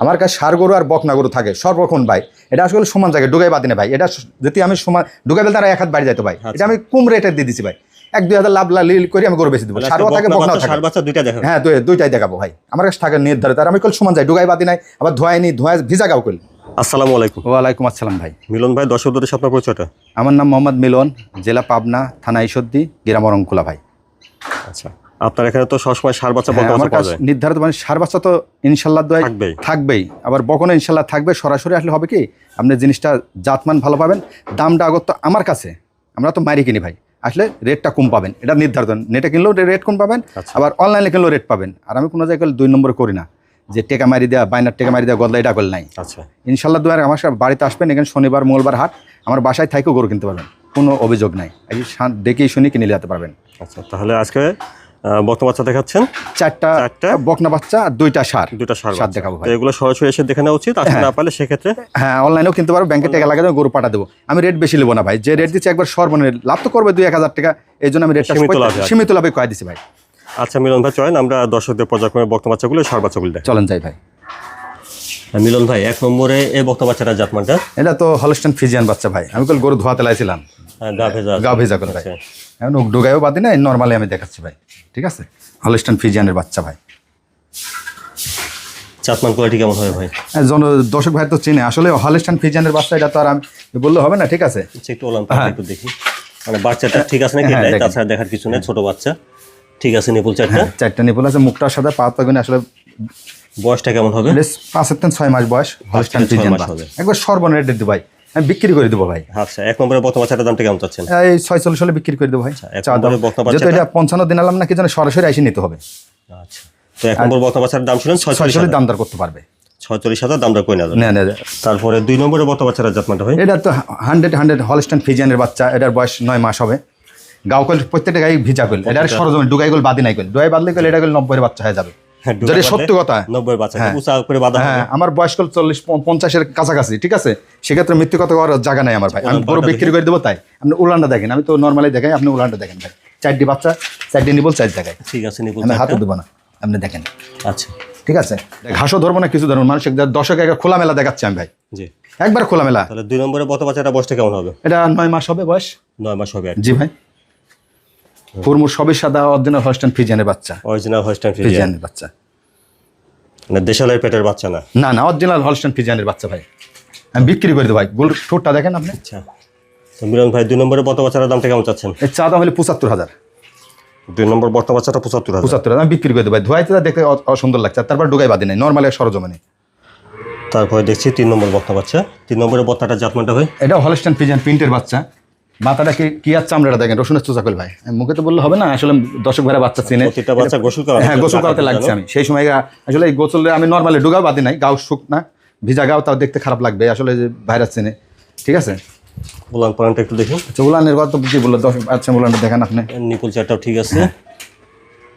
আমার কাছে সার গরু আর বকনা গরু থাকে সর্বক্ষণ ভাই। এটা আসলে সমান জায়গায় ডুগাই বাদি না ভাই। এটা যদি আমি সমান ডুগাই বেল তারা এক হাত বাড়ি যাইতো ভাই। আচ্ছা। এটা আমি কম রেটে দিয়ে দিছি ভাই। এক দুই হাজার লাভ লিল করে আমি গরু বেশি দেবো। সারও থাকে বকনাও থাকে। হ্যাঁ দুই- দুইটাই দেখাবো ভাই। আমার কাছে থাকে নির্ধারিত। আর আমি কল সমান যাই ডুগাই বাদি নাই আবার ধোয়াই নি ধোয়া ভিজা গাও কল আসসালামু আলাইকুম। ওয়ালাইকুম আসসালাম ভাই। মিলন ভাই দর্শকদের সাথে আপনার পরিচয়টা? আমার নাম মোহাম্মদ মিলন জেলা পাবনা থানা ঈশ্বরদী গ্রাম অরংকুলা ভাই। আচ্ছা। আপনার এখানে তো সবসময় সার বাচ্চা হ্যাঁ, বকনা আমার কাছে নির্ধারিত মানে সার বাচ্চা তো ইনশাল্লাহ থাকবেই। থাকবেই। আবার বকনে ইনশাল্লাহ থাকবে। সরাসরি আসলে হবে কি আপনি জিনিসটা জাতমান ভালো পাবেন। দামটা আগত তো আমার কাছে আমরা তো মারি কিনি ভাই। আসলে রেটটা কম পাবেন। এটা নির্ধারিত। নেটে কিনলেও রেট কম পাবেন আচ্ছা। আবার অনলাইনে কিনলেও রেট পাবেন। আর আমি কোনো জায়গায় দুই নম্বর করি না। যে টেকা মারি দেওয়া বাইনার টেকা মারি দেওয়া গদলা এটা করল নাই। আচ্ছা। ইনশাল্লাহ দুয়ার আমার বাড়িতে আসবেন। এখানে শনিবার মঙ্গলবার হাট আমার বাসায় থাইকেও গরু কিনতে পারবেন। কোনো অভিযোগ নাই। এই শান- দেখেই শুনে কিনে যেতে পারবেন। আচ্ছা তাহলে আজকে বকনা বাচ্চা দেখাচ্ছেন। চারটা চারটা? বকনা বাচ্চা আর দুইটা সার। দুটা সার সার দেখাবো এগুলো সরাসরি এসে দেখে নেওয়া উচিত। আসলে না পারলে সেক্ষেত্রে হ্যাঁ অনলাইনেও কিনতে পারব ব্যাংকে টাকা লাগে গরু পাঠা দেবো। আমি রেট বেশি নেব না ভাই। যে রেট দিচ্ছি একবার সর্বনিম্ন লাভ তো করবে দুই এক হাজার টাকা। এই জন্য আমি রেটটা সীমিত লাভে কয়ে দিছি ভাই। আচ্ছা মিলন ভাই চলেন। আমরা দর্শকদের পর্যায়ক্রমে বকনা বাচ্চাগুলো সার বাচ্চাগুলো চলেন যাই ভাই। মিলন ভাই এক নম্বরে এই বকনা বাচ্চাটা জাতমানটা? এটা তো হলস্টেন ফিজিয়ান বাচ্চা ভাই। আমি কল গরু ধোয়াতে লাইছিলাম। হ্যাঁ, গা ভেজা গা ভেজা করে আচ্ছা। এখন ওক ডুগাইও বাদি না নর্মালি আমি দেখাচ্ছি ভাই ঠিক আছে? হলস্টেন ফিজিয়ানের বাচ্চা ভাই। জাতমান কোয়ালিটি কেমন হবে ভাই? হ্যাঁ, জন দর্শক ভাই তো চিনে আসলে হলস্টেন ফিজিয়ানের বাচ্চা এটা তো আর আমি বললে হবে না ঠিক আছে? একটু ওলান একটু দেখি। মানে বাচ্চাটা ঠিক আছে নাকি? হ্যাঁ? তাছাড়া দেখার কিছু নেই ছোট বাচ্চা। ঠিক আছে নিপুল চারটা। হ্যাঁ চারটা নিপুল আছে মুখটার সাথে পা তো আসলে বয়সটা কেমন হবে? বেশ পাঁচের থেকে ছয় মাস বয়স হলস্টেন ফিজিয়ান হবে। একবার সর্বনিম্ন রেট দিতে ভাই। আমি বিক্রি করে দেবো ভাই। আচ্ছা এক নম্বরে বকনা বাচ্চাটার দামটা কেমন চাচ্ছেন? এই ছয় চল্লিশ হলে বিক্রি করে দেবো ভাই বকনা যেহেতু এটা পঞ্চান্ন দিন আলাম না কি যেন সরাসরি এসে নিতে হবে। আচ্ছা তো এক নম্বর বাচ্চার দাম ছয়চল্লিশ দাম দর করতে পারবে। ছয়চল্লিশ হাজার দামটা কই না তারপরে দুই নম্বরে জাতমানটা এটা তো হান্ড্রেড হান্ড্রেড হলস্টাইন ফিজিয়ানের বাচ্চা এটার বয়স নয় মাস হবে। গাও কল প্রত্যেকটা গাই ভিজা কল এটা সরজমিন ডুগাই গল বাদি নাই কল। ডুগাই বাদলে কল এটা কল নব্বই বাচ্চা হয়ে যাবে। হ্যাঁ, ডুগা সত্যি কথা। নব্বই হ্যাঁ। করে বাঁধা হ্যাঁ আমার বয়স কল চল্লিশ পঞ্চাশের কাছাকাছি ঠিক আছে? সেক্ষেত্রে মৃত্যু কথা করার জায়গা নাই আমার ভাই। আমি পুরো বিক্রি করে দেবো তাই। আপনি উলানটা দেখেন। আমি তো নর্মালি দেখাই আপনি উলানটা দেখেন ভাই। চারটি বাচ্চা চারটি নিবল চার জায়গায়। ঠিক আছে আমি হাতে। দেবো না। আপনি দেখেন। আচ্ছা। ঠিক আছে? ঘাসও ধরবো না কিছু ধরবো মানুষ দর্শক একটা খোলামেলা দেখাচ্ছি আমি ভাই। জি। একবার খোলামেলা। তাহলে দুই নম্বরে বকনা বাচ্চাটা বয়সটা কেমন হবে? এটা নয় মাস হবে বয়স। নয় মাস হবে জি ভাই। ফুরমুর সবই সাদা অরিজিনাল হস্টেন ফিজিয়ানের বাচ্চা। অরিজিনাল হস্টাইন ফ্রিজিয়ান ফিজিয়ানের বাচ্চা। মানে দেশালের পেটের বাচ্চা না? না না অরিজিনাল হলস্টেন ফিজিয়ানের বাচ্চা ভাই। আমি বিক্রি করে দেবো ভাই। গোল ঠোঁটটা দেখেন আপনি। আচ্ছা। মিলন ভাই দুই নম্বরে বকনা বাচ্চাটার দামটা কেমন চাচ্ছেন? এর চা দাম হলে পঁচাত্তর হাজার। দুই নম্বর বকনা বাচ্চাটা পঁচাত্তর হাজার। পঁচাত্তর হাজার। আমি বিক্রি করে দেবো ভাই। ধোয়াইতে দেখতে অসুন্দর লাগছে। তারপর ডুগাই বাদি নাই। নর্মালি সরজমানে তারপরে দেখছি তিন নম্বর বকনা বাচ্চা। তিন নম্বরের বত্তাটা জাতমানটা ভাই? এটা হলস্টেন ফিজিয়ান প্রিন্টের বাচ্চা। মাথাটা কি কি আর চামড়াটা দেখেন? রসুনের চোচা কল ভাই। মুখে তো বললে হবে না আসলে দর্শক ভাইরা বাচ্চা চিনে। বাচ্চা গোসল করা হ্যাঁ গোসল করাতে লাগছে আমি। সেই সময় আসলে এই গোসলে আমি নর্মালি ডুগাও বাদি নাই গাও শুক না ভিজা গাও তাও দেখতে খারাপ লাগবে আসলে যে ভাইরাস চেনে। ঠিক আছে? বললাম পয়েন্টটা একটু দেখুন আচ্ছা উলানের কথা কি বলল? দশ আচ্ছা উলানটা দেখেন আপনি। নিপুল চারটাও ঠিক আছে।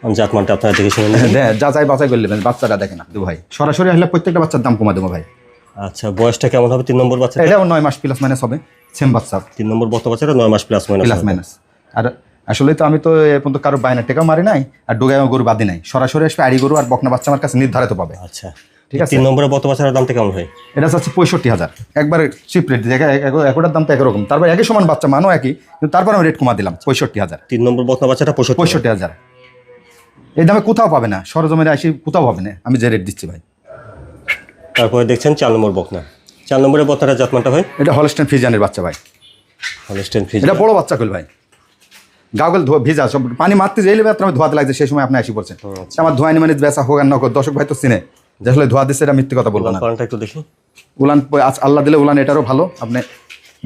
আমি জাতমানটা আপনারা দেখে শুনে নিন। হ্যাঁ যাচাই বাছাই করলে বাচ্চাটা দেখেন আপনি ভাই। সরাসরি আসলে প্রত্যেকটা বাচ্চার দাম কমা দেবো ভাই। আচ্ছা বয়সটা কেমন হবে? তিন নম্বর বাচ্চা এটাও নয় মাস প্লাস মাইনাস হবে। সেম বাচ্চা। তিন নম্বর বক্তা বাচ্চাটা নয় মাস প্লাস মাইনাস প্লাস মাইনাস আর আসলে তো আমি তো এ পর্যন্ত কারও বায়না টেকা মারি নাই আর ডুগাই গরু বাদি নাই। সরাসরি আসবে আড়ি গরু আর বকনা বাচ্চা আমার কাছে নির্ধারিত পাবে। আচ্ছা। ঠিক আছে। তিন নম্বরে বক্তা বাচ্চার দামটা কেমন হয় এটা হচ্ছে পঁয়ষট্টি হাজার। একবার চিপ রেট দেখে একটার দাম তো একরকম তারপর একই সমান বাচ্চা মানও একই কিন্তু তারপর আমি রেট কমা দিলাম পঁয়ষট্টি হাজার। তিন নম্বর বক্তা বাচ্চাটা পঁয়ষট্টি পঁয়ষট্টি হাজার। এই দামে কোথাও পাবে না। সরজমিনে আসি কোথাও পাবে না। আমি যে রেট দিচ্ছি ভাই। তারপরে দেখছেন চার নম্বর বকনা। চার নম্বরের বক্তাটা জাতমানটা হয় এটা হলস্টেন ফিজানের বাচ্চা ভাই। হলস্টেন ফিজ এটা বড় বাচ্চা কল ভাই। গাগল ধোয়া ভিজা সব পানি মারতে যাইলে মাত্র আমি ধোয়াতে লাগছে সেই সময় আপনি আসি পড়ছেন। আমার ধোয়া মানে বেসা হোক আর নক দর্শক ভাই তো চিনে। যে আসলে ধোয়া দিচ্ছে এটা মিথ্যে কথা বলব না। একটু দেখি। উলান আজ আল্লাহ দিলে উলান এটারও ভালো আপনি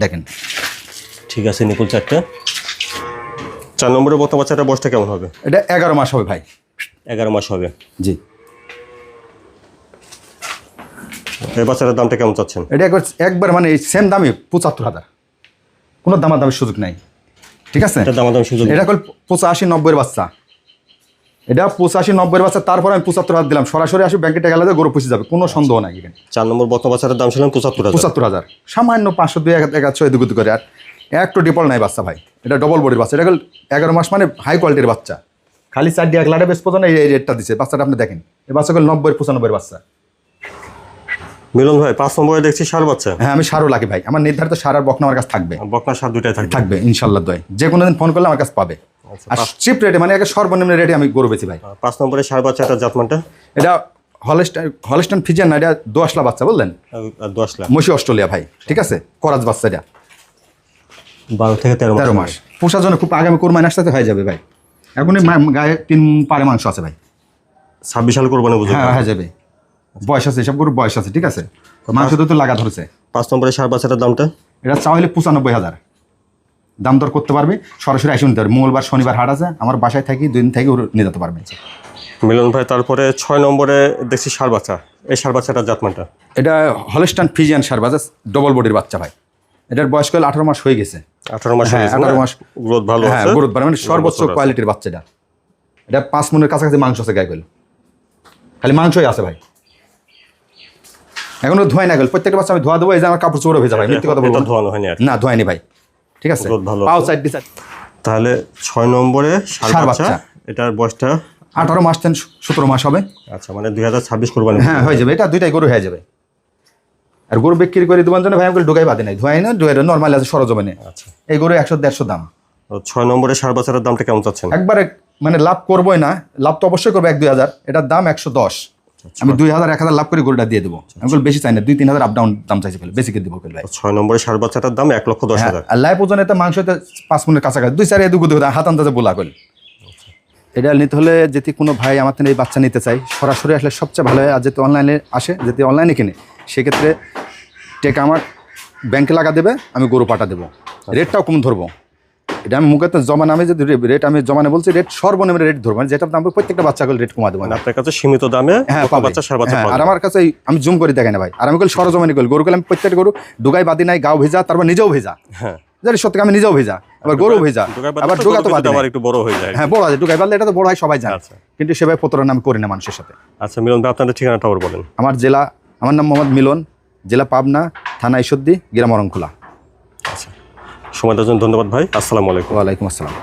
দেখেন। ঠিক আছে নিপুল চারটা। চার নম্বরের বক্তা বাচ্চাটা বয়সটা কেমন হবে? এটা এগারো মাস হবে ভাই। এগারো মাস হবে। জি। এই বাচ্চাটার দামটা কেমন চাচ্ছেন? এটা একবার একবার মানে সেম দামে পঁচাত্তর হাজার। কোনো দামার দামের সুযোগ নাই। ঠিক আছে? এটা দাম দাম সুযোগ এটা কল পঁচাশি নব্বইয়ের বাচ্চা। এটা পঁচাশি নব্বইয়ের বাচ্চা তারপর আমি পঁচাত্তর হাজার দিলাম। সরাসরি আসি ব্যাংকে টাকা লাগবে গরু পুষে যাবে কোনো সন্দেহ নাই এখানে। চার নম্বর বক্তা বাচ্চাটার দাম ছিলেন পঁচাত্তর হাজার। পঁচাত্তর হাজার। সামান্য পাঁচশো দুই এক এক একশো এদিক ওদিক করে। আর একটু ডিপল নাই বাচ্চা ভাই। এটা ডবল বডির বাচ্চা। এটা হল এগারো মাস মানে হাই কোয়ালিটির বাচ্চা। খালি চার দিয়ে এক লাটে বেশ পর্যন্ত এই রেটটা দিচ্ছে বাচ্চাটা আপনি দেখেন। এই বাচ্চাগুলো নব্বই পঁচানব্বই বাচ্চা। মিলন ভাই পাঁচ নম্বরে দেখছি সার বাচ্চা। হ্যাঁ আমি সারও লাগি ভাই। আমার নির্ধারিত সার আর বকনা আমার কাছে থাকবে। বকনা সার দুটাই থাকবে। থাকবে ইনশাল্লাহ দয়। যে কোনো দিন ফোন করলে আমার কাছে পাবে। আচ্ছা, আর চিপ রেটে মানে একে সর্বনিম্ন রেটে আমি গরু বেছি ভাই। পাঁচ নম্বরে সার বাচ্চা একটা জাতমানটা? এটা হলেস্টান হলেস্টান ফিজিয়ান না এটা দোয়াশলা বাচ্চা বললেন? লাখ মসি অস্ট্রেলিয়া ভাই ঠিক আছে? করাজ বাচ্চা এটা। বারো থেকে তেরো তেরো মাস। পোষার জন্য খুব আগামী কোরবানি আসতে হয়ে যাবে ভাই। এখনই মা- গায়ে তিন পারে মাংস আছে ভাই। ছাব্বিশ সাল করব না বুঝতে হ্যাঁ হয়ে যাবে। বয়স আছে এসব গরু বয়স আছে ঠিক আছে? মাংস তো লাগা ধরেছে। পাঁচ নম্বরে সার বাচ্চাটার দামটা? এটা চাওয়া হলে পঁচানব্বই হাজার। দাম দর করতে পারবে সরাসরি আসে নিতে পারবে। মঙ্গলবার শনিবার হাট আছে আমার বাসায় থাকি দুই দিন থেকে নিয়ে যেতে পারবে। মিলন ভাই তারপরে ছয় নম্বরে দেখছি সার বাচ্চা। এই সার বাচ্চাটার জাতমানটা? এটা হলেস্টান ফিজিয়ান সার বাচ্চা ডবল বডির বাচ্চা ভাই। এটার বয়স কাল আঠারো মাস হয়ে গেছে। আঠারো মাস হ্যাঁ, 18 মাস। গ্রোথ ভালো হ্যাঁ গরুত মানে সর্বোচ্চ কোয়ালিটির বাচ্চাটা। এটা পাঁচ মনের কাছাকাছি মাংস আছে গায়ে খালি মাংসই আছে ভাই। এখনও ধোয় না গেল। প্রত্যেকটা বাচ্চা আমি ধোয়া দেবো এই যে আমার কাপড় চোপড়ে ভেজা ভাই মিথ্যে কথা বলব না। ধোয়ানো হয়নি না ধোয়নি ভাই। ঠিক আছে? ভালো। পাও সাইড তাহলে ছয় নম্বরে সার বাচ্চা। এটার বয়সটা? আঠারো মাস তেন সতেরো মাস হবে। আচ্ছা মানে দুই হাজার ছাব্বিশ কোরবানি। হ্যাঁ হয়ে যাবে। এটা দুইটাই গরু হয়ে যাবে। আর গরু বিক্রি করে দেওয়ার জন্য ভাই আমি ঢুকাই বাদে নাই। ধোয়াই না ধোয়াই নর্মাল আছে সরজমিনে। আচ্ছা। এই গরু একশো দেড়শো দাম। ছয় নম্বরে সার বাচ্চাটার দামটা কেমন চাচ্ছেন? একবারে মানে লাভ করবোই না। লাভ তো অবশ্যই করব এক দুই হাজার। এটার দাম একশো দশ। আমি দুই হাজার এক হাজার লাভ করে গরুটা দিয়ে দেবো। আমি বলি বেশি চাই না দুই তিন হাজার আপ ডাউন দাম চাইছি ফেলে বেশি করে দেবো ফেলে ছয় নম্বরে সার বাচ্চাটার দাম এক লক্ষ দশ হাজার। আর লাইভ ওজনে তো মাংসতে পাঁচ মিনিট কাছাকাছি। দুই চার এদুকু দুই হাত আন্দাজে বোলা করল এটা নিতে হলে যদি কোনো ভাই আমার থেকে এই বাচ্চা নিতে চাই সরাসরি আসলে সবচেয়ে ভালো হয়। আর যেহেতু অনলাইনে আসে যদি অনলাইনে কিনে সেক্ষেত্রে টেকা আমার ব্যাংকে লাগা দেবে আমি গরু পাঠা দেবো। রেটটাও কম ধরবো। এটা আমি মুখে তো যদি রেট আমি জমানে বলছি রেট সর্বনিম্ন রেট ধরবো। মানে প্রত্যেকটা বাচ্চা রেট কমা দেবো আপনার কাছে সীমিত দামে হ্যাঁ বাচ্চা সার বাচ্চা হ্যাঁ, আর আমার কাছে আমি জুম করে দেখে না ভাই। আর আমি কল সরজমানি কল গরু আমি গরু ডুগাই বাদি নাই গাও ভেজা তারপর নিজেও ভেজা। হ্যাঁ। জানি সত্যি আমি নিজেও ভেজা আবার গরু ভেজা আবার ডুগা তো একটু বড় হয়ে যায়। হ্যাঁ বড় আছে ডুগাই বাদলে এটা তো বড় হয় সবাই জানে। আচ্ছা। কিন্তু সেভাবে প্রতারণা আমি করি না মানুষের সাথে। আচ্ছা মিলন ভাই আপনাদের ঠিকানাটা আবার বলেন। আমার জেলা আমার নাম মোহাম্মদ মিলন জেলা পাবনা থানা ঈশ্বরদী গ্রাম অরংখোলা। আচ্ছা সময় দেওয়ার জন্য ধন্যবাদ ভাই। আসসালামু আলাইকুম। ওয়ালাইকুম আসসালাম।